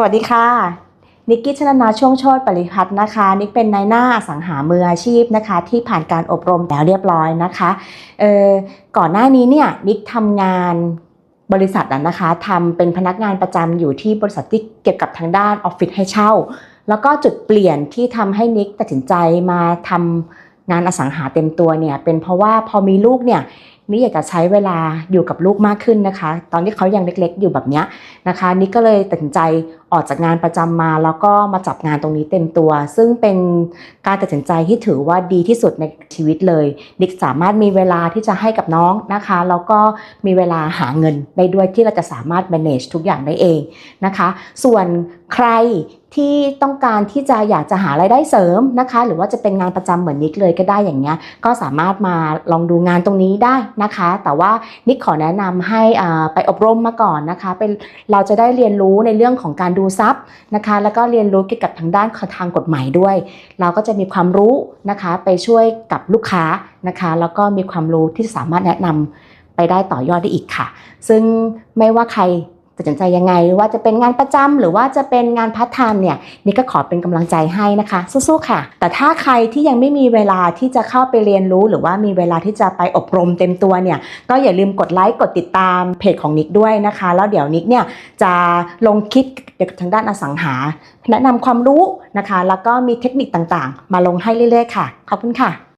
สวัสดีค่ะ นิกกี้ชนนาช่วงโชตปริพัฒน์นะคะ นิกเป็นนายหน้าอสังหามืออาชีพนะคะ ที่ผ่านการอบรมแล้วเรียบร้อยนะคะเอ่อก่อนหน้านี้เนี่ยนิกทำงานบริษัทนะคะทำเป็นพนักงานประจำอยู่ที่บริษัทที่เกี่ยวกับทางด้านออฟฟิศให้เช่า แล้วก็จุดเปลี่ยนที่ทำให้นิกตัดสินใจมาทำงานอสังหาเต็มตัวเนี่ยเป็นเพราะว่าพอมีลูกเนี่ย นิกอยากจะใช้เวลาอยู่กับลูกมากขึ้นนะคะ ตอนที่เขายังเล็กๆ อยู่แบบเนี้ยนะคะนิกก็เลยตัดสินใจออกจากงานประจำมา แล้วก็มาจับงานตรงนี้เต็มตัว ซึ่งเป็นการตัดสินใจที่ถือว่าดีที่สุดในชีวิตเลย นิกสามารถมีเวลาที่จะให้กับน้องนะคะ แล้วก็มีเวลาหาเงินได้ด้วยที่เราจะสามารถ manage ทุกอย่างได้เองนะคะ ส่วนใครที่ต้องการที่จะอยากจะหารายได้เสริมนะคะ หรือว่าจะเป็นงานประจำเหมือนนิกเลยก็ได้อย่างเงี้ยก็สามารถมาลองดูงานตรงนี้ได้นะคะ แต่ว่านิกขอแนะนำให้ไปอบรมมาก่อนนะคะเป็นเราจะได้เรียนรู้ในเรื่องของการดูทรัพย์นะคะ แล้วก็เรียนรู้เกี่ยวกับทางด้านทางกฎหมายด้วย เราก็จะมีความรู้นะคะไปช่วยกับลูกค้านะคะ แล้วก็มีความรู้ที่สามารถแนะนำไปได้ต่อยอดได้อีกค่ะ ซึ่งไม่ว่าใคร ตัดสินใจยังไงว่าจะเป็นงานประจำหรือว่าจะเป็นงานพาร์ทไทม์เนี่ยนี่ก็ขอเป็นกำลังใจให้นะคะสู้ๆค่ะ แต่ถ้าใครที่ยังไม่มีเวลาที่จะเข้าไปเรียนรู้ หรือว่ามีเวลาที่จะไปอบรมเต็มตัวเนี่ยก็อย่าลืมกดไลค์กดติดตามเพจของนิกด้วยนะคะ แล้วเดี๋ยวนิกเนี่ยจะลงคลิปเกี่ยวกับทางด้านอสังหา แนะนำความรู้นะคะ แล้วก็มีเทคนิคต่างๆ มาลงให้เรื่อยๆค่ะขอบคุณค่ะ